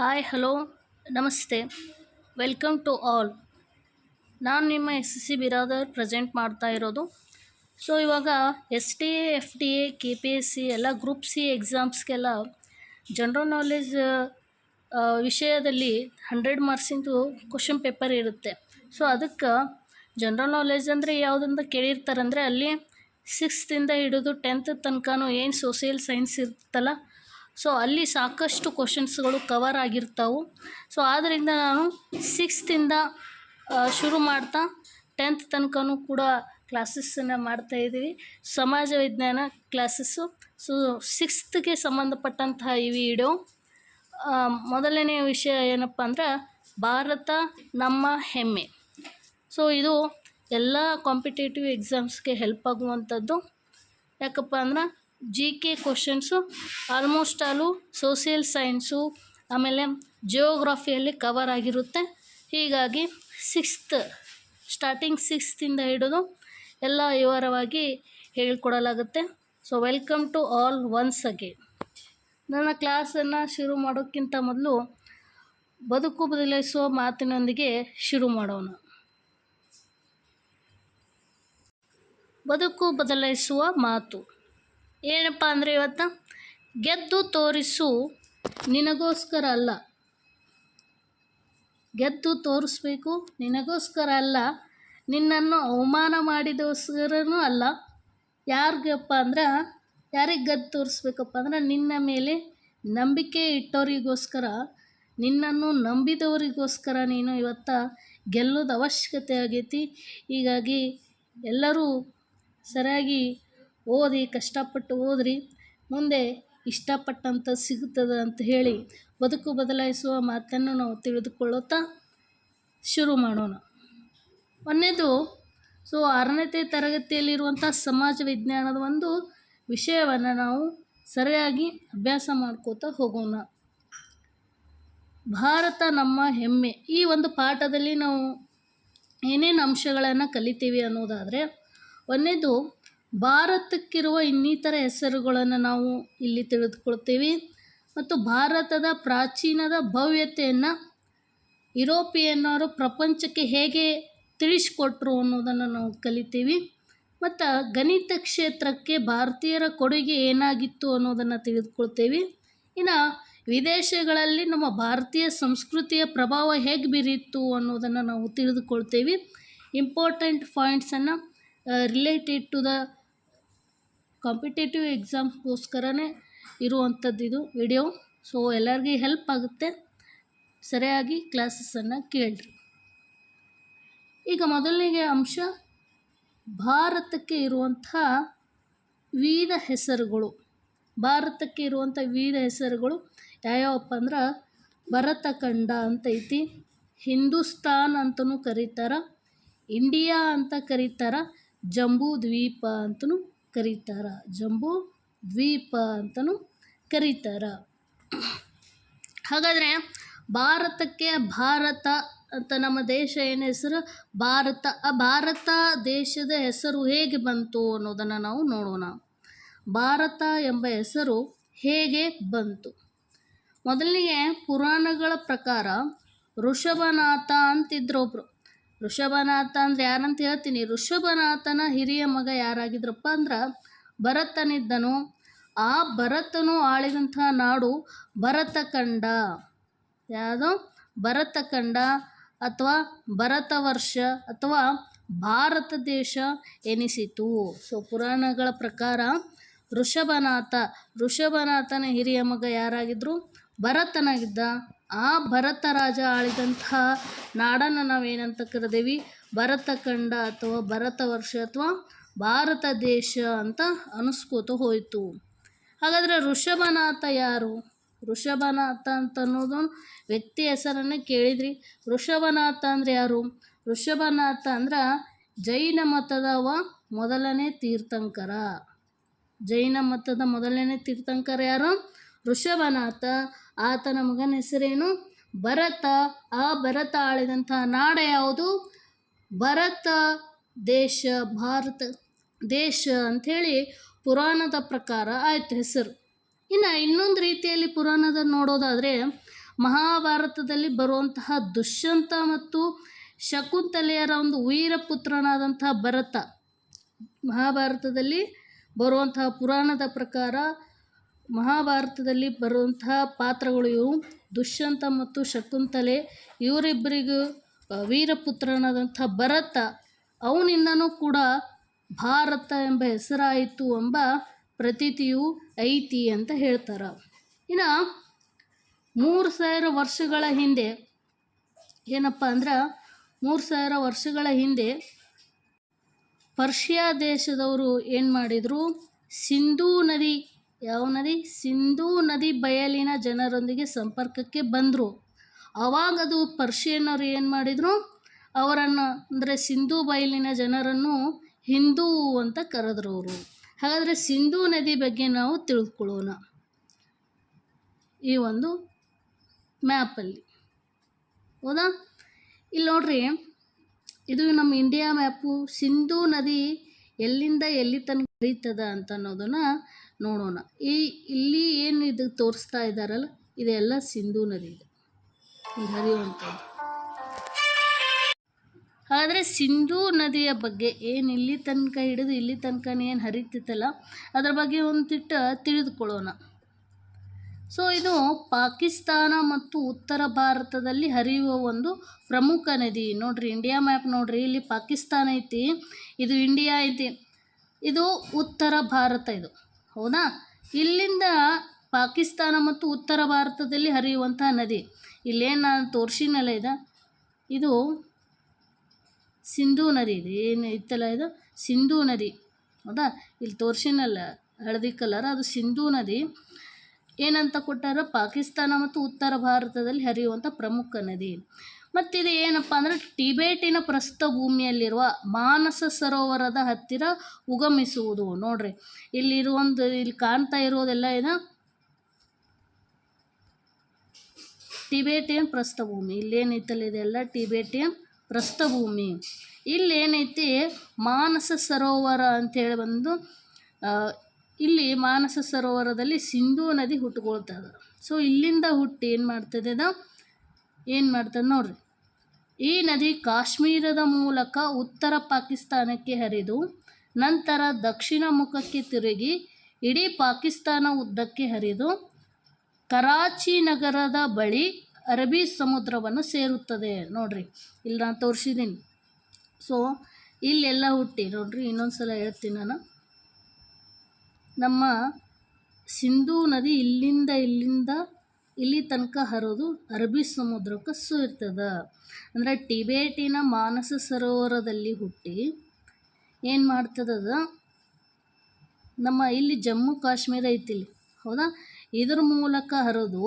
Hi, hello, ನಮಸ್ತೆ. Welcome to all. ನಾನು ನಿಮ್ಮ ಎಸ್ ಸಿ ಬಿರಾದರ್ ಪ್ರೆಸೆಂಟ್ ಮಾಡ್ತಾ ಇರೋದು. ಸೊ, ಇವಾಗ S T A, F D A, K P S C ಎಲ್ಲ ಗ್ರೂಪ್ ಸಿ ಎಕ್ಸಾಮ್ಸ್ಗೆಲ್ಲ ಜನರಲ್ ನಾಲೆಜ್ ವಿಷಯದಲ್ಲಿ ಹಂಡ್ರೆಡ್ ಮಾರ್ಕ್ಸಿಂದು ಕ್ವಶನ್ ಪೇಪರ್ ಇರುತ್ತೆ. ಸೊ, ಅದಕ್ಕೆ ಜನರಲ್ ನಾಲೆಜ್ ಅಂದರೆ ಯಾವುದಂತ ಕೇಳಿರ್ತಾರಂದರೆ ಅಲ್ಲಿ ಸಿಕ್ಸ್ತಿಂದ ಹಿಡಿದು ಟೆಂತ್ ತನಕನೂ ಏನು ಸೋಷಿಯಲ್ ಸೈನ್ಸ್ ಇರುತ್ತಲ್ಲ ಸೊ ಅಲ್ಲಿ ಸಾಕಷ್ಟು ಕ್ವಶನ್ಸ್ಗಳು ಕವರ್ ಆಗಿರ್ತಾವೆ. ಸೊ ಆದ್ದರಿಂದ ನಾನು ಸಿಕ್ಸ್ತಿಂದ ಶುರು ಮಾಡ್ತಾ ಟೆಂತ್ ತನಕನೂ ಕೂಡ ಕ್ಲಾಸಸ್ಸನ್ನು ಮಾಡ್ತಾಯಿದ್ದೀವಿ ಸಮಾಜ ವಿಜ್ಞಾನ ಕ್ಲಾಸಸ್ಸು ಸೊ ಸಿಕ್ಸ್ತ್ಗೆ ಸಂಬಂಧಪಟ್ಟಂತಹ ಈ ವಿಡಿಯೋ ಮೊದಲನೇ ವಿಷಯ ಏನಪ್ಪ ಅಂದ್ರೆ ಭಾರತ ನಮ್ಮ ಹೆಮ್ಮೆ. ಸೊ ಇದು ಎಲ್ಲ ಕಾಂಪಿಟೇಟಿವ್ ಎಕ್ಸಾಮ್ಸ್ಗೆ ಹೆಲ್ಪ್ ಆಗುವಂಥದ್ದು ಯಾಕಪ್ಪ ಅಂದ್ರೆ G K questions almost all social science ಆಮೇಲೆ ಜಿಯೋಗ್ರಫಿಯಲ್ಲಿ ಕವರ್ ಆಗಿರುತ್ತೆ. ಹೀಗಾಗಿ ಸಿಕ್ಸ್ತ್ ಸ್ಟಾರ್ಟಿಂಗ್ ಸಿಕ್ಸ್ತಿಂದ ಹಿಡಿದು ಎಲ್ಲ ವಿವರವಾಗಿ ಹೇಳಿಕೊಡಲಾಗುತ್ತೆ. So welcome to all once again ನನ್ನ ಕ್ಲಾಸನ್ನು ಶುರು ಮಾಡೋಕ್ಕಿಂತ ಮೊದಲು ಬದುಕು ಬದಲಾಯಿಸುವ ಮಾತಿನೊಂದಿಗೆ ಶುರು ಮಾಡೋಣ. ಬದುಕು ಬದಲಾಯಿಸುವ ಮಾತು. ಏನಪ್ಪ ಅಂದರೆ ಇವತ್ತು? ಗೆದ್ದು ತೋರಿಸು ನಿನಗೋಸ್ಕರ ಅಲ್ಲ. ಗೆದ್ದು ತೋರಿಸ್ಬೇಕು ನಿನಗೋಸ್ಕರ ಅಲ್ಲ. ನಿನ್ನನ್ನು ಅವಮಾನ ಮಾಡಿದೋಸ್ಕರನೂ ಅಲ್ಲ. ಯಾರಿಗಪ್ಪ ಅಂದ್ರೆ, ಯಾರಿಗೆ ಗೆದ್ದು ತೋರಿಸ್ಬೇಕಪ್ಪ ಅಂದ್ರೆ ನಿನ್ನ ಮೇಲೆ ನಂಬಿಕೆ ಇಟ್ಟವರಿಗೋಸ್ಕರ ನಿನ್ನನ್ನು ನಂಬಿದವರಿಗೋಸ್ಕರ ನೀನು ಇವತ್ತು ಗೆಲ್ಲೋದು ಅವಶ್ಯಕತೆ ಆಗೈತಿ. ಹೀಗಾಗಿ ಎಲ್ಲರೂ ಸರಿಯಾಗಿ ಓದಿ, ಕಷ್ಟಪಟ್ಟು ಓದ್ರಿ. ಮುಂದೆ ಇಷ್ಟಪಟ್ಟಂಥ ಸಿಗುತ್ತದೆ ಅಂತ ಹೇಳಿ ಬದುಕು ಬದಲಾಯಿಸುವ ಮಾತನ್ನು ನಾವು ತಿಳಿದುಕೊಳ್ಳುತ್ತಾ ಶುರು ಮಾಡೋಣ. ಒಂದನೇದು, ಸೊ ಆರನೇ ತರಗತಿಯಲ್ಲಿರುವಂಥ ಸಮಾಜ ವಿಜ್ಞಾನದ ಒಂದು ವಿಷಯವನ್ನು ನಾವು ಸರಿಯಾಗಿ ಅಭ್ಯಾಸ ಮಾಡ್ಕೋತಾ ಹೋಗೋಣ. ಭಾರತ ನಮ್ಮ ಹೆಮ್ಮೆ. ಈ ಒಂದು ಪಾಠದಲ್ಲಿ ನಾವು ಏನೇನು ಅಂಶಗಳನ್ನು ಕಲಿತೀವಿ ಅನ್ನೋದಾದರೆ, ಒಂದನೇದು ಭಾರತಕ್ಕಿರುವ ಇನ್ನಿತರ ಹೆಸರುಗಳನ್ನು ನಾವು ಇಲ್ಲಿ ತಿಳಿದುಕೊಳ್ತೀವಿ. ಮತ್ತು ಭಾರತದ ಪ್ರಾಚೀನದ ಭವ್ಯತೆಯನ್ನು ಯುರೋಪಿಯನ್ನರು ಪ್ರಪಂಚಕ್ಕೆ ಹೇಗೆ ತಿಳಿಸ್ಕೊಟ್ರು ಅನ್ನೋದನ್ನು ನಾವು ಕಲಿತೀವಿ. ಮತ್ತು ಗಣಿತ ಕ್ಷೇತ್ರಕ್ಕೆ ಭಾರತೀಯರ ಕೊಡುಗೆ ಏನಾಗಿತ್ತು ಅನ್ನೋದನ್ನು ತಿಳಿದುಕೊಳ್ತೀವಿ. ಇನ್ನು ವಿದೇಶಗಳಲ್ಲಿ ನಮ್ಮ ಭಾರತೀಯ ಸಂಸ್ಕೃತಿಯ ಪ್ರಭಾವ ಹೇಗೆ ಬೀರಿತ್ತು ಅನ್ನೋದನ್ನು ನಾವು ತಿಳಿದುಕೊಳ್ತೀವಿ. ಇಂಪಾರ್ಟೆಂಟ್ ಪಾಯಿಂಟ್ಸನ್ನು ರಿಲೇಟೆಡ್ ಟು ದ ಕಾಂಪಿಟೇಟಿವ್ ಎಕ್ಸಾಮ್ಗೋಸ್ಕರನೇ ಇರುವಂಥದ್ದು ಇದು ವಿಡಿಯೋ. ಸೊ, ಎಲ್ಲರಿಗೂ ಹೆಲ್ಪ್ ಆಗುತ್ತೆ. ಸರಿಯಾಗಿ ಕ್ಲಾಸಸನ್ನು ಕೇಳಿರಿ. ಈಗ ಮೊದಲನೇ ಅಂಶ, ಭಾರತಕ್ಕೆ ಇರುವಂಥ ವಿವಿಧ ಹೆಸರುಗಳು. ಭಾರತಕ್ಕೆ ಇರುವಂಥ ವಿವಿಧ ಹೆಸರುಗಳು ಯಾವ್ಯಾವಪ್ಪ ಅಂದ್ರೆ, ಭರತಖಂಡ ಅಂತ ಐತಿ, ಹಿಂದೂಸ್ತಾನ್ ಅಂತಲೂ ಕರೀತಾರೆ, ಇಂಡಿಯಾ ಅಂತ ಕರೀತಾರೆ, ಜಂಬೂ ದ್ವೀಪ ಅಂತಲೂ ಕರೀತಾರೆ. ಜಂಬೂ ದ್ವೀಪ ಅಂತಲೂ ಕರೀತಾರ. ಹಾಗಾದರೆ ಭಾರತಕ್ಕೆ ಭಾರತ ಅಂತ ನಮ್ಮ ದೇಶ ಏನು ಹೆಸರು? ಭಾರತ, ಆ ಭಾರತ ದೇಶದ ಹೆಸರು ಹೇಗೆ ಬಂತು ಅನ್ನೋದನ್ನು ನಾವು ನೋಡೋಣ. ಭಾರತ ಎಂಬ ಹೆಸರು ಹೇಗೆ ಬಂತು? ಮೊದಲಿಗೆ ಪುರಾಣಗಳ ಪ್ರಕಾರ ಋಷಭನಾಥ ಅಂತಿದ್ರು ಒಬ್ಬರು ಋಷಭನಾಥ ಅಂದ್ರೆ ಯಾರಂತ ಹೇಳ್ತೀನಿ. ಋಷಭನಾಥನ ಹಿರಿಯ ಮಗ ಯಾರಾಗಿದ್ರಪ್ಪ ಅಂದ್ರೆ ಭರತನಿದ್ದನು. ಆ ಭರತನು ಆಳಿದಂತಹ ನಾಡು ಭರತಖಂಡ. ಯಾವುದು? ಭರತಖಂಡ ಅಥವಾ ಭರತವರ್ಷ ಅಥವಾ ಭಾರತ ದೇಶ ಎನಿಸಿತು. ಸೊ ಪುರಾಣಗಳ ಪ್ರಕಾರ ಋಷಭನಾಥ, ಋಷಭನಾಥನ ಹಿರಿಯ ಮಗ ಯಾರಾಗಿದ್ರು? ಭರತನಾಗಿದ್ದ. ಆ ಭರತ ರಾಜ ಆಳಿದಂತಹ ನಾಡನ್ನು ನಾವೇನಂತ ಕರೆದೇವಿ? ಭರತಖಂಡ ಅಥವಾ ಭರತ ವರ್ಷ ಅಥವಾ ಭಾರತ ದೇಶ ಅಂತ ಅನಿಸ್ಕೋತ ಹೋಯಿತು. ಹಾಗಾದರೆ ಋಷಭನಾಥ ಯಾರು? ಋಷಭನಾಥ ಅಂತ ಅನ್ನೋದು ವ್ಯಕ್ತಿ ಹೆಸರನ್ನು ಕೇಳಿದ್ರಿ. ಋಷಭನಾಥ ಅಂದರೆ ಯಾರು? ಋಷಭನಾಥ ಅಂದ್ರೆ ಜೈನ ಮತದವ ಮೊದಲನೇ ತೀರ್ಥಂಕರ. ಜೈನ ಮತದ ಮೊದಲನೇ ತೀರ್ಥಂಕರ ಯಾರು? ಋಷಭನಾಥ. ಆತನ ಮಗನ ಹೆಸರೇನು? ಭರತ. ಆ ಭರತ ಆಳಿದಂತಹ ನಾಡ ಯಾವುದು? ಭರತ ದೇಶ, ಭಾರತ ದೇಶ ಅಂಥೇಳಿ ಪುರಾಣದ ಪ್ರಕಾರ ಆಯಿತು ಹೆಸರು. ಇನ್ನು ಇನ್ನೊಂದು ರೀತಿಯಲ್ಲಿ ಪುರಾಣದ ನೋಡೋದಾದರೆ ಮಹಾಭಾರತದಲ್ಲಿ ಬರುವಂತಹ ದುಷ್ಯಂತ ಮತ್ತು ಶಕುಂತಲೆಯರ ಒಂದು ವೀರ ಪುತ್ರನಾದಂತಹ ಭರತ. ಮಹಾಭಾರತದಲ್ಲಿ ಬರುವಂತಹ ಪುರಾಣದ ಪ್ರಕಾರ ಮಹಾಭಾರತದಲ್ಲಿ ಬರುವಂತಹ ಪಾತ್ರಗಳು ಇವು. ದುಷ್ಯಂತ ಮತ್ತು ಶಕುಂತಲೆ, ಇವರಿಬ್ಬರಿಗೂ ವೀರಪುತ್ರನಾದಂಥ ಭರತ, ಅವನಿಂದನೂ ಕೂಡ ಭಾರತ ಎಂಬ ಹೆಸರಾಯಿತು ಎಂಬ ಪ್ರತೀತಿಯು ಐತಿ ಅಂತ ಹೇಳ್ತಾರೆ. ಇನ್ನು ಮೂರು ಸಾವಿರ ವರ್ಷಗಳ ಹಿಂದೆ, ಏನಪ್ಪ ಅಂದ್ರೆ, ಮೂರು ಸಾವಿರ ವರ್ಷಗಳ ಹಿಂದೆ ಪರ್ಷಿಯಾ ದೇಶದವರು ಏನು ಮಾಡಿದರು? ಸಿಂಧೂ ನದಿ ಯಾವ ನದಿ? ಸಿಂಧೂ ನದಿ ಬಯಲಿನ ಜನರೊಂದಿಗೆ ಸಂಪರ್ಕಕ್ಕೆ ಬಂದರು. ಆವಾಗದು ಪರ್ಷಿಯನ್ನರು ಏನು ಮಾಡಿದರು? ಅವರನ್ನು, ಅಂದರೆ ಸಿಂಧೂ ಬಯಲಿನ ಜನರನ್ನು ಹಿಂದೂ ಅಂತ ಕರೆದ್ರು ಅವರು. ಹಾಗಾದರೆ ಸಿಂಧೂ ನದಿ ಬಗ್ಗೆ ನಾವು ತಿಳಿದುಕೊಳ್ಳೋಣ ಈ ಒಂದು ಮ್ಯಾಪಲ್ಲಿ. ಹೌದಾ? ಇಲ್ಲಿ ನೋಡ್ರಿ, ಇದು ನಮ್ಮ ಇಂಡಿಯಾ ಮ್ಯಾಪು. ಸಿಂಧೂ ನದಿ ಎಲ್ಲಿಂದ ಎಲ್ಲಿ ತನಕ ಹರಿತದ ಅಂತ ಅನ್ನೋದನ್ನು ನೋಡೋಣ. ಈ ಇಲ್ಲಿ ಏನು ಇದು ತೋರಿಸ್ತಾ ಇದ್ದಾರಲ್ಲ, ಇದೆಲ್ಲ ಸಿಂಧೂ ನದಿ ಇದೆ. ಇಲ್ಲಿ ಹರಿಯುವಂಥದ್ದು. ಆದರೆ ಸಿಂಧೂ ನದಿಯ ಬಗ್ಗೆ ಏನು ಇಲ್ಲಿ ತನಕ ಹಿಡಿದು ಇಲ್ಲಿ ತನಕ ಏನು ಹರಿತಿತ್ತಲ್ಲ, ಅದ್ರ ಬಗ್ಗೆ ಒಂದು ತಿಟ್ಟ ತಿಳಿದುಕೊಳ್ಳೋಣ. ಸೊ ಇದು ಪಾಕಿಸ್ತಾನ ಮತ್ತು ಉತ್ತರ ಭಾರತದಲ್ಲಿ ಹರಿಯುವ ಒಂದು ಪ್ರಮುಖ ನದಿ. ನೋಡ್ರಿ ಇಂಡಿಯಾ ಮ್ಯಾಪ್ ನೋಡ್ರಿ. ಇಲ್ಲಿ ಪಾಕಿಸ್ತಾನ ಐತಿ, ಇದು ಇಂಡಿಯಾ ಐತಿ. ಇದು ಉತ್ತರ ಭಾರತ ಇದು. ಹೌದಾ? ಇಲ್ಲಿಂದ ಪಾಕಿಸ್ತಾನ ಮತ್ತು ಉತ್ತರ ಭಾರತದಲ್ಲಿ ಹರಿಯುವಂಥ ನದಿ. ಇಲ್ಲೇನು ನಾನು ತೋರಿಸಿನಲ್ಲ ಇದು? ಇದು ಸಿಂಧೂ ನದಿ ಇದು. ಏನು ಇತ್ತಲ್ಲ ಇದು? ಸಿಂಧೂ ನದಿ. ಹೌದಾ? ಇಲ್ಲಿ ತೋರಿಸಿನಲ್ಲ ಹಳದಿ ಕಲರ್. ಅದು ಸಿಂಧೂ ನದಿ. ಏನಂತ ಕೊಟ್ಟಾರ? ಪಾಕಿಸ್ತಾನ ಮತ್ತು ಉತ್ತರ ಭಾರತದಲ್ಲಿ ಹರಿಯುವಂಥ ಪ್ರಮುಖ ನದಿ. ಮತ್ತು ಇದು ಏನಪ್ಪ ಅಂದರೆ ಟಿಬೇಟಿನ ಪ್ರಸ್ಥಭೂಮಿಯಲ್ಲಿರುವ ಮಾನಸ ಸರೋವರದ ಹತ್ತಿರ ಉಗಮಿಸುವುದು. ನೋಡ್ರಿ ಇಲ್ಲಿರುವಂಥ ಇಲ್ಲಿ ಕಾಣ್ತಾ ಇರೋದೆಲ್ಲ ಇದು ಟಿಬೇಟಿಯನ್ ಪ್ರಸ್ಥಭೂಮಿ ಇಲ್ಲೇನೈತಲ್ಲ ಇದೆಲ್ಲ? ಟಿಬೇಟಿಯನ್ ಪ್ರಸ್ಥಭೂಮಿ ಇಲ್ಲೇನೈತಿ? ಮಾನಸ ಸರೋವರ ಅಂತೇಳಿ ಬಂದು ಇಲ್ಲಿ ಮಾನಸ ಸರೋವರದಲ್ಲಿ ಸಿಂಧೂ ನದಿ ಹುಟ್ಟುಕೊಳ್ತದೆ. ಸೊ ಇಲ್ಲಿಂದ ಹುಟ್ಟಿ ಏನು ಮಾಡ್ತದೆ ಅದು ಏನು ಮಾಡ್ತದೆ ನೋಡ್ರಿ. ಈ ನದಿ ಕಾಶ್ಮೀರದ ಮೂಲಕ ಉತ್ತರ ಪಾಕಿಸ್ತಾನಕ್ಕೆ ಹರಿದು, ನಂತರ ದಕ್ಷಿಣ ಮುಖಕ್ಕೆ ತಿರುಗಿ ಇಡೀ ಪಾಕಿಸ್ತಾನ ಉದ್ದಕ್ಕೆ ಹರಿದು, ಕರಾಚಿ ನಗರದ ಬಳಿ ಅರಬ್ಬಿ ಸಮುದ್ರವನ್ನು ಸೇರುತ್ತದೆ. ನೋಡ್ರಿ, ಇಲ್ಲಿ ನಾನು ತೋರಿಸಿದ್ದೀನಿ ಸೊ ಇಲ್ಲೆಲ್ಲ ಹುಟ್ಟಿ, ನೋಡ್ರಿ ಇನ್ನೊಂದು ಸಲ ಹೇಳ್ತೀನಿ ನಾನು. ನಮ್ಮ ಸಿಂಧೂ ನದಿ ಇಲ್ಲಿಂದ ಇಲ್ಲಿಂದ ಇಲ್ಲಿ ತನಕ ಹರಿದು ಅರಬ್ಬಿ ಸಮುದ್ರಕ್ಕೆ ಸೇರ್ತದೆ. ಅಂದರೆ ಟಿಬೇಟಿನ ಮಾನಸ ಸರೋವರದಲ್ಲಿ ಹುಟ್ಟಿ ಏನು ಮಾಡ್ತದದ ನಮ್ಮ ಇಲ್ಲಿ ಜಮ್ಮು ಕಾಶ್ಮೀರ ಐತಿಲ್ಲಿ. ಹೌದಾ? ಇದ್ರ ಮೂಲಕ ಹರಿದು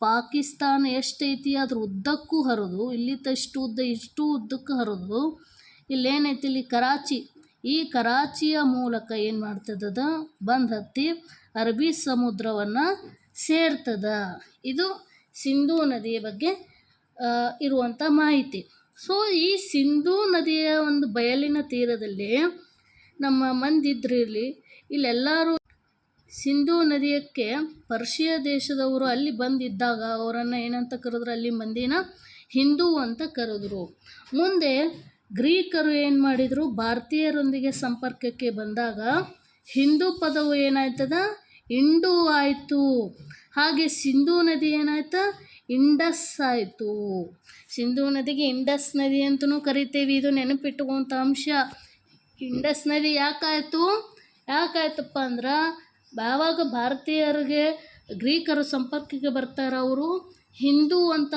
ಪಾಕಿಸ್ತಾನ ಎಷ್ಟೈತಿ ಅದ್ರ ಉದ್ದಕ್ಕೂ ಹರಿದು. ಇಲ್ಲಿ ತಷ್ಟು ಉದ್ದ ಇಷ್ಟು ಉದ್ದಕ್ಕೆ ಹರಿದು. ಇಲ್ಲೇನೈತಿ ಇಲ್ಲಿ ಕರಾಚಿ. ಈ ಕರಾಚಿಯ ಮೂಲಕ ಏನು ಮಾಡ್ತದದ ಬಂದು ಹತ್ತಿ ಅರಬ್ಬಿ ಸಮುದ್ರವನ್ನು ಸೇರ್ತದ. ಇದು ಸಿಂಧೂ ನದಿಯ ಬಗ್ಗೆ ಇರುವಂಥ ಮಾಹಿತಿ. ಸೊ ಈ ಸಿಂಧೂ ನದಿಯ ಒಂದು ಬಯಲಿನ ತೀರದಲ್ಲಿ ನಮ್ಮ ಮಂದಿ ಇದ್ರು ಇಲ್ಲಿ ಇಲ್ಲೆಲ್ಲರೂ ಸಿಂಧೂ ನದಿಯಕ್ಕೆ ಪರ್ಷಿಯ ದೇಶದವರು ಅಲ್ಲಿ ಬಂದಿದ್ದಾಗ ಅವರನ್ನು ಏನಂತ ಕರೆದ್ರು? ಅಲ್ಲಿ ಮಂದಿನ ಹಿಂದೂ ಅಂತ ಕರೆದ್ರು. ಮುಂದೆ ಗ್ರೀಕರು ಏನು ಮಾಡಿದರು? ಭಾರತೀಯರೊಂದಿಗೆ ಸಂಪರ್ಕಕ್ಕೆ ಬಂದಾಗ ಹಿಂದೂ ಪದವು ಏನಾಯ್ತದ? ಇಂಡು ಆಯಿತು. ಹಾಗೆ ಸಿಂಧೂ ನದಿ ಏನಾಯ್ತು? ಇಂಡಸ್ ಆಯಿತು. ಸಿಂಧೂ ನದಿಗೆ ಇಂಡಸ್ ನದಿ ಅಂತಲೂ ಕರಿತೇವೆ. ಇದು ನೆನಪಿಟ್ಟುಕೊಂಥ ಅಂಶ. ಇಂಡಸ್ ನದಿ ಯಾಕಾಯಿತು? ಯಾಕಾಯ್ತಪ್ಪ ಅಂದ್ರೆ, ಯಾವಾಗ ಭಾರತೀಯರಿಗೆ ಗ್ರೀಕರು ಸಂಪರ್ಕಕ್ಕೆ ಬರ್ತಾರೆ ಅವರು? ಹಿಂದೂ ಅಂತ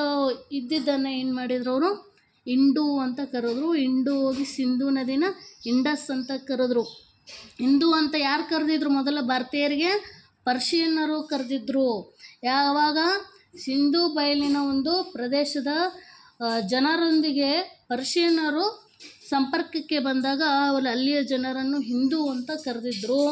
ಇದ್ದಿದ್ದನ್ನು ಏನು ಮಾಡಿದ್ರು ಅವರು? ಇಂಡು ಅಂತ ಕರೆದ್ರು. ಇಂಡು ಹೋಗಿ ಸಿಂಧೂ ನದಿನ ಇಂಡಸ್ ಅಂತ ಕರೆದ್ರು. ಹಿಂದೂ ಅಂತ ಯಾರು ಕರೆದಿದ್ರು? ಮೊದಲ ಭಾರತೀಯರಿಗೆ? ಪರ್ಷಿಯನ್ನರು ಕರೆದಿದ್ದರು ಯಾವಾಗ? ಸಿಂಧೂ ಬಯಲಿನ ಒಂದು ಪ್ರದೇಶದ ಜನರೊಂದಿಗೆ ಪರ್ಷಿಯನ್ನರು ಸಂಪರ್ಕಕ್ಕೆ ಬಂದಾಗ ಅವರು ಅಲ್ಲಿಯ ಜನರನ್ನು ಹಿಂದೂ ಅಂತ ಕರೆದಿದ್ದರು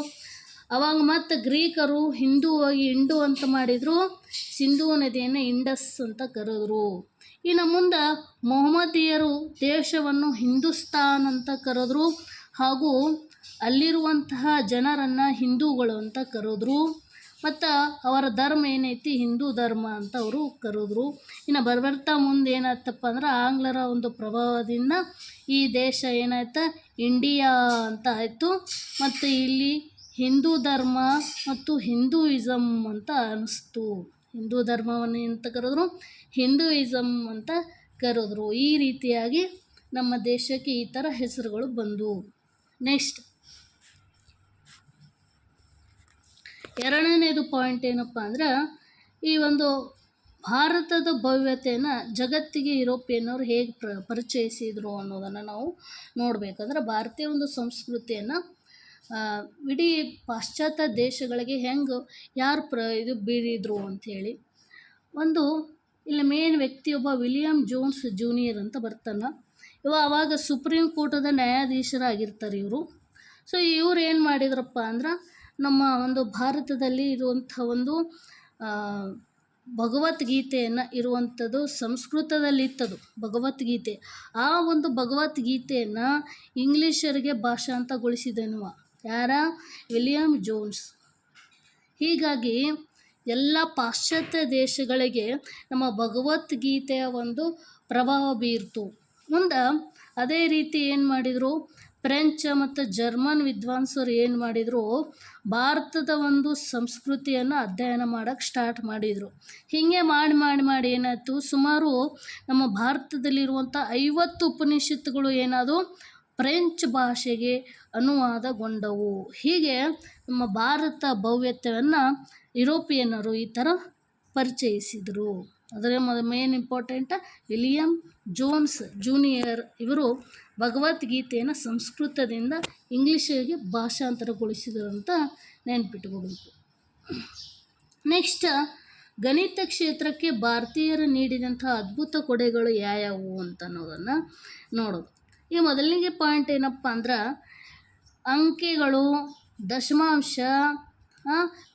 ಅವಾಗ ಮತ್ತು ಗ್ರೀಕರು ಹಿಂದೂ ಹೋಗಿ ಇಂಡು ಅಂತ ಮಾಡಿದರು. ಸಿಂಧೂ ನದಿಯನ್ನು ಇಂಡಸ್ ಅಂತ ಕರೆದ್ರು. ಇನ್ನು ಮುಂದೆ ಮೊಹಮ್ಮದಿಯರು ದೇಶವನ್ನು ಹಿಂದೂಸ್ತಾನ್ ಅಂತ ಕರೆದ್ರು ಹಾಗೂ ಅಲ್ಲಿರುವಂತಹ ಜನರನ್ನು ಹಿಂದೂಗಳು ಅಂತ ಕರೆದ್ರು. ಮತ್ತು ಅವರ ಧರ್ಮ ಏನೈತಿ? ಹಿಂದೂ ಧರ್ಮ ಅಂತ ಅವರು ಕರೆದ್ರು. ಇನ್ನು ಬರ್ಬರ್ತಾ ಮುಂದೆ ಏನಾಯ್ತಪ್ಪ ಅಂದ್ರೆ ಆಂಗ್ಲರ ಒಂದು ಪ್ರಭಾವದಿಂದ ಈ ದೇಶ ಏನಾಯ್ತು? ಇಂಡಿಯಾ ಅಂತ ಆಯಿತು. ಮತ್ತು ಇಲ್ಲಿ ಹಿಂದೂ ಧರ್ಮ ಮತ್ತು ಹಿಂದೂಯಿಸಮ್ ಅಂತ ಅನ್ನಿಸ್ತು ಹಿಂದೂ ಧರ್ಮವನ್ನು ಅಂತ ಕರೆದ್ರು? ಹಿಂದೂಯಿಸಮ್ ಅಂತ ಕರೆದ್ರು. ಈ ರೀತಿಯಾಗಿ ನಮ್ಮ ದೇಶಕ್ಕೆ ಈ ಥರ ಹೆಸರುಗಳು ಬಂದವು. ನೆಕ್ಸ್ಟ್. ಎರಡನೇದು ಪಾಯಿಂಟ್ ಏನಪ್ಪ ಅಂದ್ರೆ, ಈ ಒಂದು ಭಾರತದ ಭವ್ಯತೆಯನ್ನು ಜಗತ್ತಿಗೆ ಯುರೋಪಿಯನ್ನವರು ಹೇಗೆ ಪ್ರ, ಪರಿಚಯಿಸಿದರು ಅನ್ನೋದನ್ನು ನಾವು ನೋಡಬೇಕಂದ್ರೆ ಭಾರತೀಯ ಒಂದು ಸಂಸ್ಕೃತಿಯನ್ನು ಇಡೀ ಪಾಶ್ಚಾತ್ಯ ದೇಶಗಳಿಗೆ ಹೆಂಗೆ ಯಾರು ಪ್ರ ಇದು ಬೀರಿದರು ಅಂಥೇಳಿ ಒಂದು ಇಲ್ಲಿ ಮೇನ್ ವ್ಯಕ್ತಿ ಒಬ್ಬ ವಿಲಿಯಮ್ ಜೋನ್ಸ್ ಜೂನಿಯರ್ ಅಂತ ಬರ್ತಾನೆ. ಇವ ಅವಾಗ ಸುಪ್ರೀಂ ಕೋರ್ಟದ ನ್ಯಾಯಾಧೀಶರಾಗಿರ್ತಾರೆ ಇವರು. ಸೊ ಇವ್ರು ಏನು ಮಾಡಿದ್ರಪ್ಪ ಅಂದ್ರೆ ನಮ್ಮ ಒಂದು ಭಾರತದಲ್ಲಿ ಇರುವಂಥ ಒಂದು ಭಗವದ್ಗೀತೆಯನ್ನು ಇರುವಂಥದ್ದು ಸಂಸ್ಕೃತದಲ್ಲಿ ಇತ್ತದು ಭಗವದ್ಗೀತೆ. ಆ ಒಂದು ಭಗವದ್ಗೀತೆಯನ್ನು ಇಂಗ್ಲೀಷರಿಗೆ ಭಾಷಾಂತಗೊಳಿಸಿದನುವ ಯಾರ? William Jones. ಹೀಗಾಗಿ ಎಲ್ಲ ಪಾಶ್ಚಾತ್ಯ ದೇಶಗಳಿಗೆ ನಮ್ಮ ಭಗವದ್ಗೀತೆಯ ಒಂದು ಪ್ರಭಾವ ಬೀರ್ತು. ಮುಂದೆ ಅದೇ ರೀತಿ ಏನು ಮಾಡಿದರು? ಫ್ರೆಂಚ್ ಮತ್ತು ಜರ್ಮನ್ ವಿದ್ವಾಂಸರು ಏನು ಮಾಡಿದರು? ಭಾರತದ ಒಂದು ಸಂಸ್ಕೃತಿಯನ್ನು ಅಧ್ಯಯನ ಮಾಡೋಕ್ಕೆ ಸ್ಟಾರ್ಟ್ ಮಾಡಿದರು. ಹೀಗೆ ಮಾಡಿ ಮಾಡಿ ಮಾಡಿ ಏನಾಯಿತು? ಸುಮಾರು ನಮ್ಮ ಭಾರತದಲ್ಲಿರುವಂಥ ಐವತ್ತು ಉಪನಿಷತ್ತುಗಳು ಏನಾದವು? ಫ್ರೆಂಚ್ ಭಾಷೆಗೆ ಅನುವಾದಗೊಂಡವು. ಹೀಗೆ ನಮ್ಮ ಭಾರತ ಭವ್ಯತೆಯನ್ನು ಯುರೋಪಿಯನ್ನರು ಈ ಥರ ಪರಿಚಯಿಸಿದರು. ಅದರ main important William Jones junior ಇವರು ಭಗವದ್ಗೀತೆಯನ್ನು ಸಂಸ್ಕೃತದಿಂದ ಇಂಗ್ಲೀಷಿಗೆ ಭಾಷಾಂತರಗೊಳಿಸಿದರು ಅಂತ ನೆನ್ಪಿಟ್ಕೋಬೇಕು ನೆಕ್ಸ್ಟ್, ಗಣಿತ ಕ್ಷೇತ್ರಕ್ಕೆ ಭಾರತೀಯರು ನೀಡಿದಂಥ ಅದ್ಭುತ ಕೊಡುಗೆಗಳು ಯಾವ್ಯಾವು ಅಂತ ಅನ್ನೋದನ್ನು ನೋಡೋದು ಈ ಮೊದಲನೇ ಪಾಯಿಂಟ್ ಏನಪ್ಪ ಅಂದ್ರೆ ಅಂಕೆಗಳು, ದಶಮಾಂಶ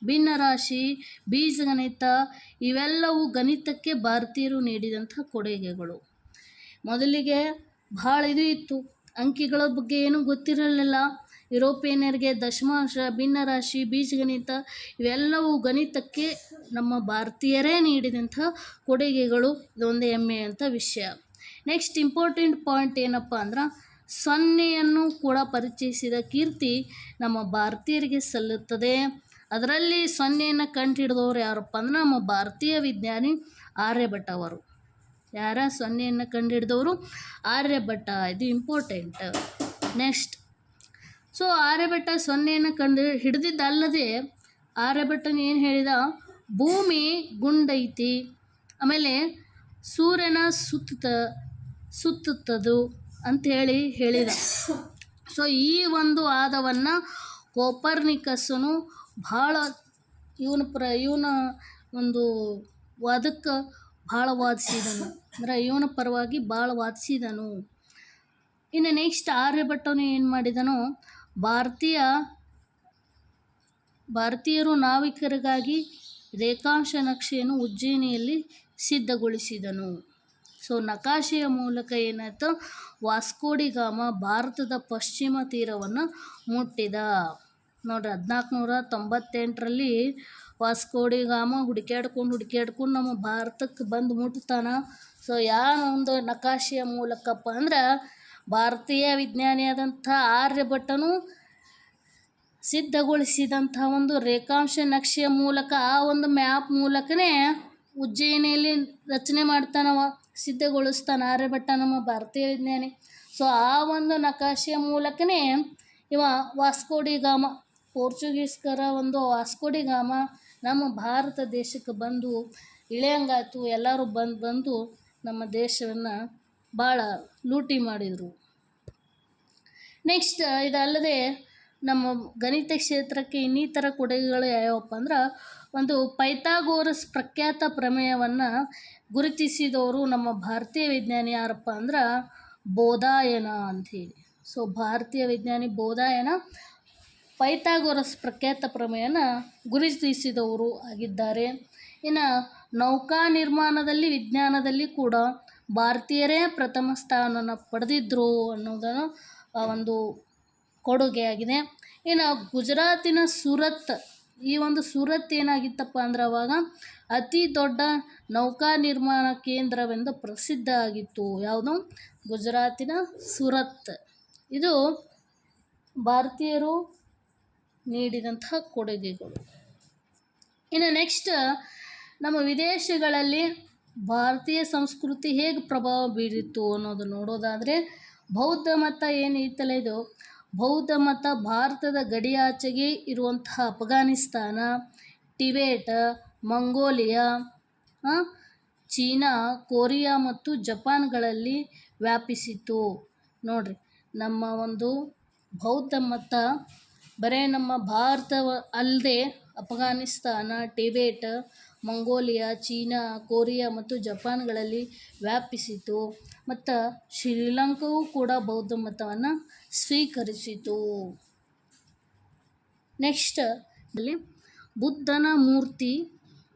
ಭಿನ್ನರಾಶಿ, ಬೀಜಗಣಿತ ಇವೆಲ್ಲವೂ ಗಣಿತಕ್ಕೆ ಭಾರತೀಯರು ನೀಡಿದಂಥ ಕೊಡುಗೆಗಳು. ಮೊದಲಿಗೆ ಭಾಳ ಇದು ಇತ್ತು. ಅಂಕಿಗಳ ಬಗ್ಗೆ ಏನೂ ಗೊತ್ತಿರಲಿಲ್ಲ. ಯುರೋಪಿಯನ್ನರಿಗೆ ದಶಮಾಂಶ, ಭಿನ್ನರಾಶಿ, ಬೀಜಗಣಿತ ಇವೆಲ್ಲವೂ ಗಣಿತಕ್ಕೆ ನಮ್ಮ ಭಾರತೀಯರೇ ನೀಡಿದಂಥ ಕೊಡುಗೆಗಳು. ಇದೊಂದು ಹೆಮ್ಮೆಯಂಥ ವಿಷಯ. ನೆಕ್ಸ್ಟ್ ಇಂಪಾರ್ಟೆಂಟ್ ಪಾಯಿಂಟ್ ಏನಪ್ಪ ಅಂದ್ರೆ, ಸೊನ್ನೆಯನ್ನು ಕೂಡ ಪರಿಚಯಿಸಿದ ಕೀರ್ತಿ ನಮ್ಮ ಭಾರತೀಯರಿಗೆ ಸಲ್ಲುತ್ತದೆ. ಅದರಲ್ಲಿ ಸೊನ್ನೆಯನ್ನು ಕಂಡುಹಿಡಿದವರು ಯಾರಪ್ಪ ಅಂದ್ರೆ, ನಮ್ಮ ಭಾರತೀಯ ವಿಜ್ಞಾನಿ ಆರ್ಯಭಟ ಅವರು. ಯಾರ ಸೊನ್ನೆಯನ್ನು ಕಂಡುಹಿಡಿದವರು ಆರ್ಯಭಟ, ಇದು ಇಂಪಾರ್ಟೆಂಟ್ ನೆಕ್ಸ್ಟ್ ಸೊ ಆರ್ಯಭಟ ಸೊನ್ನೆಯನ್ನು ಕಂಡು ಹಿಡಿದಿದ್ದಲ್ಲದೆ, ಆರ್ಯಭಟ್ಟನ ಏನು ಹೇಳಿದ? ಭೂಮಿ ಗುಂಡೈತಿ. ಆಮೇಲೆ ಸೂರ್ಯನ ಸುತ್ತ ಸುತ್ತುತ್ತದು ಅಂಥೇಳಿ ಹೇಳಿದ. ಸೊ ಈ ಒಂದು ವಾದವನ್ನು ಕೋಪರ್ನಿಕಸ್ಸನು ಭಾಳ ಇವನ ಪ್ರ, ಇವನ ಒಂದು ವಾದಕ್ಕೆ ಭಾಳ ವಾದಿಸಿದನು. ಅಂದರೆ ಇವನ ಪರವಾಗಿ ಭಾಳ ವಾದಿಸಿದನು. ಇನ್ನು ನೆಕ್ಸ್ಟ್ ಆರ್ಯಭಟ್ಟನು ಏನು ಮಾಡಿದನು? ಭಾರತೀಯ, ಭಾರತೀಯರು ನಾವಿಕರಿಗಾಗಿ ರೇಖಾಂಶ ನಕ್ಷೆಯನ್ನು ಉಜ್ಜಯಿನಿಯಲ್ಲಿ ಸಿದ್ಧಗೊಳಿಸಿದನು. ಸೊ ನಕಾಶೆಯ ಮೂಲಕ ಏನಾಯಿತು? ವಾಸ್ಕೋಡಿಗಾಮ ಭಾರತದ ಪಶ್ಚಿಮ ತೀರವನ್ನು ಮುಟ್ಟಿದ. ನೋಡ್ರಿ ಹದಿನಾಲ್ಕು ನೂರ ತೊಂಬತ್ತೆಂಟರಲ್ಲಿ ವಾಸ್ಕೋಡಿಗಾಮ ಹುಡುಕ್ಯಾಡ್ಕೊಂಡು ಹುಡುಕ್ಯಾಡ್ಕೊಂಡು ನಮ್ಮ ಭಾರತಕ್ಕೆ ಬಂದು ಮುಟ್ತಾನ. ಸೊ ಯಾವ ಒಂದು ನಕಾಶೆಯ ಮೂಲಕಪ್ಪ ಅಂದ್ರೆ ಭಾರತೀಯ ವಿಜ್ಞಾನಿಯಾದಂಥ ಆರ್ಯಭಟ್ಟನು ಸಿದ್ಧಗೊಳಿಸಿದಂಥ ಒಂದು ರೇಖಾಂಶ ನಕ್ಷೆಯ ಮೂಲಕ ಆ ಒಂದು ಮ್ಯಾಪ್ ಮೂಲಕನೇ ಉಜ್ಜಯಿನಿಯಲ್ಲಿ ರಚನೆ ಮಾಡ್ತಾನವ. ಸಿದ್ಧಗೊಳಿಸ್ತಾನೆ. ಆರ್ಯಭಟ್ಟ ನಮ್ಮ ಭಾರತೀಯ ವಿಜ್ಞಾನಿ ಸೊ ಆ ಒಂದು ನಕಾಶೆಯ ಮೂಲಕನೇ ಇವ ವಾಸ್ಕೋಡಿಗಾಮ ಪೋರ್ಚುಗೀಸ್ಕರ ಒಂದು ವಾಸ್ಕೋಡಿಗಾಮ ನಮ್ಮ ಭಾರತ ದೇಶಕ್ಕೆ ಬಂದು, ಇಳಿಯಂಗಾಯ್ತು, ಎಲ್ಲರೂ ಬಂದು ಬಂದು ನಮ್ಮ ದೇಶವನ್ನು ಭಾಳ ಲೂಟಿ ಮಾಡಿದರು. ನೆಕ್ಸ್ಟ್ ಇದಲ್ಲದೆ ನಮ್ಮ ಗಣಿತ ಕ್ಷೇತ್ರಕ್ಕೆ ಇನ್ನಿತರ ಕೊಡುಗೆಗಳು ಯಾವ್ಯಾವಪ್ಪ ಅಂದ್ರೆ ಒಂದು ಪೈಥಾಗೋರಸ್ ಪ್ರಖ್ಯಾತ ಪ್ರಮೇಯವನ್ನು ಗುರುತಿಸಿದವರು ನಮ್ಮ ಭಾರತೀಯ ವಿಜ್ಞಾನಿ ಯಾರಪ್ಪ ಅಂದ್ರೆ ಬೋಧಾಯನ ಅಂಥೇಳಿ ಸೊ ಭಾರತೀಯ ವಿಜ್ಞಾನಿ ಬೋಧಾಯನ ಪೈಥಾಗೋರಸ್ ಪ್ರಖ್ಯಾತ ಪ್ರಮೇಯನ ಗುರುತಿಸಿದವರು ಆಗಿದ್ದಾರೆ. ಇನ್ನು ನೌಕಾ ನಿರ್ಮಾಣದಲ್ಲಿ, ವಿಜ್ಞಾನದಲ್ಲಿ ಕೂಡ ಭಾರತೀಯರೇ ಪ್ರಥಮ ಸ್ಥಾನನ ಪಡೆದಿದ್ದರು ಅನ್ನೋದನ್ನು ಒಂದು ಕೊಡುಗೆಯಾಗಿದೆ. ಇನ್ನು ಗುಜರಾತಿನ ಸೂರತ್ ಈ ಒಂದು ಸೂರತ್ ಏನಾಗಿತ್ತಪ್ಪ ಅಂದ್ರೆ ಅವಾಗ ಅತಿ ದೊಡ್ಡ ನೌಕಾ ನಿರ್ಮಾಣ ಕೇಂದ್ರವೆಂದು ಪ್ರಸಿದ್ಧ ಆಗಿತ್ತು. ಯಾವುದು? ಗುಜರಾತಿನ ಸೂರತ್. ಇದು ಭಾರತೀಯರು ನೀಡಿದಂತಹ ಕೊಡುಗೆಗಳು. ಇನ್ನು ನೆಕ್ಸ್ಟ್ ನಮ್ಮ ವಿದೇಶಗಳಲ್ಲಿ ಭಾರತೀಯ ಸಂಸ್ಕೃತಿ ಹೇಗೆ ಪ್ರಭಾವ ಬೀರಿತ್ತು ಅನ್ನೋದು ನೋಡೋದಾದರೆ, ಬೌದ್ಧ ಮತ ಏನೈತಲ್ಲ ಇದು ಬೌದ್ಧ ಮತ ಭಾರತದ ಗಡಿಯಾಚೆಗೆ ಇರುವಂತಹ Afghanistan, Tibet, Mongolia China, Korea ಮತ್ತು ಜಪಾನ್ಗಳಲ್ಲಿ ವ್ಯಾಪಿಸಿತು ನೋಡ್ರಿ, ನಮ್ಮ ಒಂದು ಬೌದ್ಧ ಮತ ಬರೇ ನಮ್ಮ ಭಾರತ ಅಲ್ಲದೆ Afghanistan, Tibet Mongolia, China, Korea ಮತ್ತು ಜಪಾನ್ಗಳಲ್ಲಿ ವ್ಯಾಪಿಸಿತು. ಮತ್ತು ಶ್ರೀಲಂಕಾವೂ ಕೂಡ ಬೌದ್ಧ ಮತವನ್ನು ಸ್ವೀಕರಿಸಿತು. ನೆಕ್ಸ್ಟ್ ಅಲ್ಲಿ ಬುದ್ಧನ ಮೂರ್ತಿ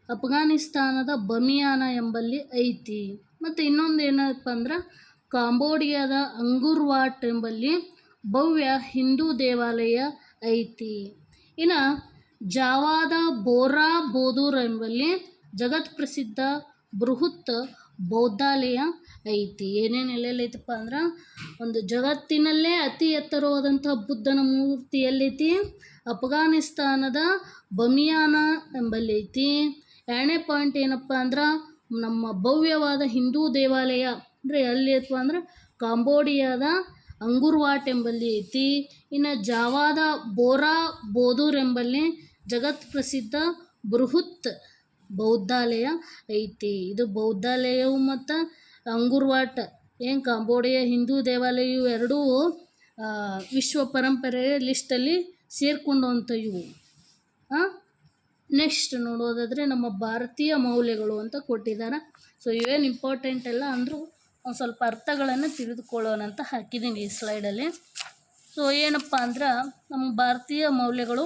ಅಫ್ಘಾನಿಸ್ತಾನದ ಬಮಿಯಾನ ಎಂಬಲ್ಲಿ ಐತಿ. ಮತ್ತು ಇನ್ನೊಂದು ಏನಪ್ಪ ಅಂದ್ರೆ, ಕಾಂಬೋಡಿಯಾದ ಅಂಗುರ್ವಾಟ್ ಎಂಬಲ್ಲಿ ಭವ್ಯ ಹಿಂದೂ ದೇವಾಲಯ ಐತಿ. ಇನ್ನು ಜಾವಾದ ಬೋರಾ ಬೋದೂರ್ ಎಂಬಲ್ಲಿ ಜಗತ್ ಪ್ರಸಿದ್ಧ ಬೃಹತ್ ಬೌದ್ಧಾಲಯ ಐತಿ. ಏನೇನು ಎಲ್ಲೆಲ್ಲಿ ಐತಪ್ಪ ಅಂದ್ರೆ, ಒಂದು ಜಗತ್ತಿನಲ್ಲೇ ಅತಿ ಎತ್ತರವಾದಂಥ ಬುದ್ಧನ ಮೂರ್ತಿ ಎಲ್ಲೈತಿ. ಅಫ್ಘಾನಿಸ್ತಾನದ ಬಮಿಯಾನ ಎಂಬಲ್ಲಿ ಐತಿ. ಎರಡನೇ ಪಾಯಿಂಟ್ ಏನಪ್ಪ ಅಂದ್ರೆ, ನಮ್ಮ ಭವ್ಯವಾದ ಹಿಂದೂ ದೇವಾಲಯ, ಅಂದರೆ ಎಲ್ಲಿ ಐತಪ್ಪ ಅಂದ್ರೆ, ಕಾಂಬೋಡಿಯಾದ ಅಂಗುರ್ವಾಟ್ ಎಂಬಲ್ಲಿ ಐತಿ. ಇನ್ನು ಜಾವಾದ ಬೋರಾ ಬೋದೂರ್ ಎಂಬಲ್ಲಿ ಜಗತ್ ಪ್ರಸಿದ್ಧ ಬೃಹತ್ ಬೌದ್ಧಾಲಯ ಐತಿ. ಇದು ಬೌದ್ಧಾಲಯವು ಮತ್ತು ಅಂಗುರ್ವಾಟ್, ಏನು ಕಾಂಬೋಡಿಯಾ ಹಿಂದೂ ದೇವಾಲಯ ಎರಡೂ ವಿಶ್ವ ಪರಂಪರೆಯ ಲಿಸ್ಟಲ್ಲಿ ಸೇರ್ಕೊಂಡವಂಥ ಇವು ನೆಕ್ಸ್ಟ್ ನೋಡೋದಾದರೆ ನಮ್ಮ ಭಾರತೀಯ ಮೌಲ್ಯಗಳು ಅಂತ ಕೊಟ್ಟಿದ್ದಾರೆ. ಸೊ ಇವೇನು ಇಂಪಾರ್ಟೆಂಟ್ ಎಲ್ಲ ಅಂದರೂ ಒಂದು ಸ್ವಲ್ಪ ಅರ್ಥಗಳನ್ನು ತಿಳಿದುಕೊಳ್ಳೋಣ ಅಂತ ಹಾಕಿದ್ದೀನಿ ಈ ಸ್ಲೈಡಲ್ಲಿ ಸೊ ಏನಪ್ಪ ಅಂದ್ರೆ ನಮ್ಮ ಭಾರತೀಯ ಮೌಲ್ಯಗಳು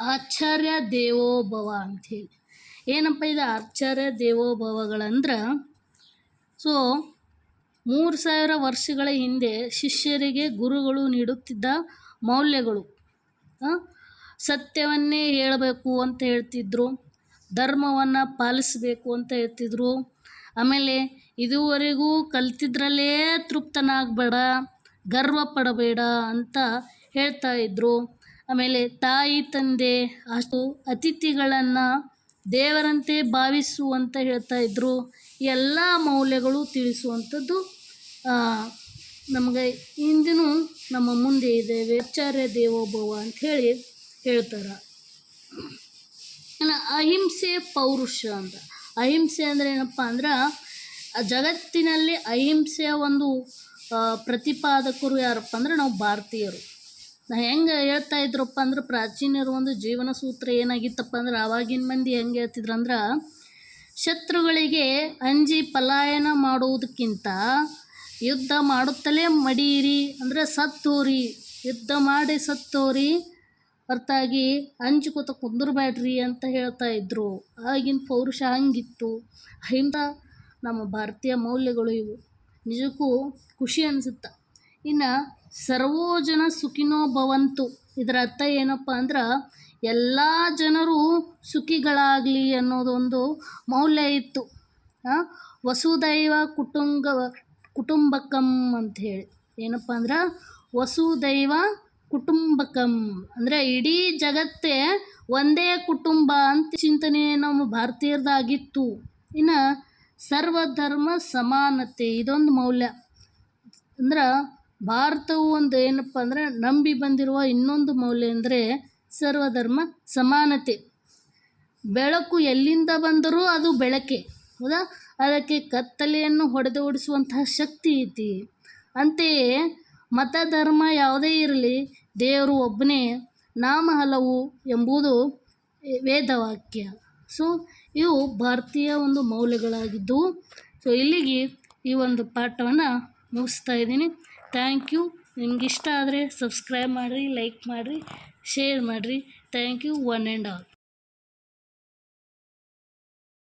ಆಚಾರ್ಯ ದೇವೋಭವ ಅಂಥೇಳಿ. ಏನಪ್ಪ ಇದು ಆಚಾರ್ಯ ದೇವೋಭವಗಳಂದ್ರೆ? ಸೊ, ಮೂರು ಸಾವಿರ ವರ್ಷಗಳ ಹಿಂದೆ ಶಿಷ್ಯರಿಗೆ ಗುರುಗಳು ನೀಡುತ್ತಿದ್ದ ಮೌಲ್ಯಗಳು ಸತ್ಯವನ್ನೇ ಹೇಳಬೇಕು ಅಂತ ಹೇಳ್ತಿದ್ರು, ಧರ್ಮವನ್ನು ಪಾಲಿಸಬೇಕು ಅಂತ ಹೇಳ್ತಿದ್ರು. ಆಮೇಲೆ ಇದುವರೆಗೂ ಕಲ್ತಿದ್ರಲ್ಲೇ ತೃಪ್ತನಾಗಬೇಡ ಗರ್ವ ಪಡಬೇಡ ಅಂತ ಹೇಳ್ತಾ ಇದ್ರು. ಆಮೇಲೆ ತಾಯಿ, ತಂದೆ ಅಷ್ಟು ಅತಿಥಿಗಳನ್ನು ದೇವರಂತೆ ಭಾವಿಸು ಅಂತ ಹೇಳ್ತಾ ಇದ್ದರು ಎಲ್ಲ ಮೌಲ್ಯಗಳು ತಿಳಿಸುವಂಥದ್ದು ನಮಗೆ ಇಂದಿನೂ ನಮ್ಮ ಮುಂದೆ ಇದೆ. ಆಚಾರ್ಯ ದೇವೋಭವ ಅಂತ ಹೇಳಿ ಹೇಳ್ತಾರೆ. ಇನ್ನು ಅಹಿಂಸೆ ಪೌರುಷ ಅಂತ ಅಹಿಂಸೆ ಅಂದರೆ ಏನಪ್ಪ ಅಂದ್ರೆ ಜಗತ್ತಿನಲ್ಲಿ ಅಹಿಂಸೆಯ ಒಂದು ಪ್ರತಿಪಾದಕರು ಯಾರಪ್ಪ ಅಂದ್ರೆ ನಾವು ಭಾರತೀಯರು. ಹೆಂಗೆ ಹೇಳ್ತಾ ಇದ್ರಪ್ಪ ಅಂದ್ರೆ ಪ್ರಾಚೀನರು ಒಂದು ಜೀವನ ಸೂತ್ರ ಏನಾಗಿತ್ತಪ್ಪ ಅಂದ್ರೆ ಆವಾಗಿನ ಮಂದಿ ಹೆಂಗೆ ಹೇಳ್ತಿದ್ರು ಅಂದ್ರೆ ಶತ್ರುಗಳಿಗೆ ಅಂಜಿ ಪಲಾಯನ ಮಾಡುವುದಕ್ಕಿಂತ ಯುದ್ಧ ಮಾಡುತ್ತಲೇ ಮಡಿಯಿರಿ ಅಂದರೆ ಸತ್ತೋರಿ, ಯುದ್ಧ ಮಾಡಿ ಸತ್ತೋರಿ ಹೊರತಾಗಿ ಕೂತ ಕುಂದರ್ಬೇಡ್ರಿ ಅಂತ ಹೇಳ್ತಾ ಇದ್ರು. ಆಗಿನ ಪೌರುಷ ಹಂಗಿತ್ತು. ಹಿಂದ ನಮ್ಮ ಭಾರತೀಯ ಮೌಲ್ಯಗಳು ಇವು. ನಿಜಕ್ಕೂ ಖುಷಿ ಅನಿಸುತ್ತೆ. ಇನ್ನು ಸರ್ವೋ ಜನ ಸುಖಿನೋ ಭವಂತು. ಇದರ ಅರ್ಥ ಏನಪ್ಪ ಅಂದ್ರೆ ಎಲ್ಲ ಜನರು ಸುಖಿಗಳಾಗಲಿ ಅನ್ನೋದೊಂದು ಮೌಲ್ಯ ಇತ್ತು. ವಸುದೈವ ಕುಟುಂಬ ಕುಟುಂಬಕಂ ಅಂತ ಹೇಳಿ. ಏನಪ್ಪ ಅಂದ್ರೆ ವಸುದೈವ ಕುಟುಂಬಕಂ. ಅಂದರೆ ಇಡೀ ಜಗತ್ತೇ ಒಂದೇ ಕುಟುಂಬ ಅಂತ ಚಿಂತನೆ ನಮ್ಮ ಭಾರತೀಯರದಾಗಿತ್ತು. ಇನ್ನು ಸರ್ವಧರ್ಮ ಸಮಾನತೆ ಇದೊಂದು ಮೌಲ್ಯ. ಅಂದ್ರೆ ಭಾರತವು ಒಂದು ಏನಪ್ಪ ಅಂದರೆ ನಂಬಿ ಬಂದಿರುವ ಇನ್ನೊಂದು ಮೌಲ್ಯ ಅಂದರೆ ಸರ್ವಧರ್ಮ ಸಮಾನತೆ. ಬೆಳಕು ಎಲ್ಲಿಂದ ಬಂದರೂ ಅದು ಬೆಳಕೆ, ಹೌದಾ? ಅದಕ್ಕೆ ಕತ್ತಲೆಯನ್ನು ಹೊಡೆದು ಓಡಿಸುವಂತಹ ಶಕ್ತಿ ಐತಿ. ಅಂತೆಯೇ ಮತ ಧರ್ಮ ಯಾವುದೇ ಇರಲಿ, ದೇವರು ಒಬ್ಬನೇ ನಾಮ ಹಲವು ಎಂಬುದು ವೇದವಾಕ್ಯ. ಸೊ ಇವು ಭಾರತೀಯ ಒಂದು ಮೌಲ್ಯಗಳಾಗಿದ್ದವು ಸೊ ಇಲ್ಲಿಗೆ ಈ ಒಂದು ಪಾಠವನ್ನು ಮುಗಿಸ್ತಾ ಇದ್ದೀನಿ. Thank you. ನಿಮ್ಗೆ ಇಷ್ಟ ಆದರೆ ಸಬ್ಸ್ಕ್ರೈಬ್ ಮಾಡಿರಿ, ಲೈಕ್ ಮಾಡಿರಿ, ಶೇರ್ ಮಾಡಿರಿ. Thank you, one and all.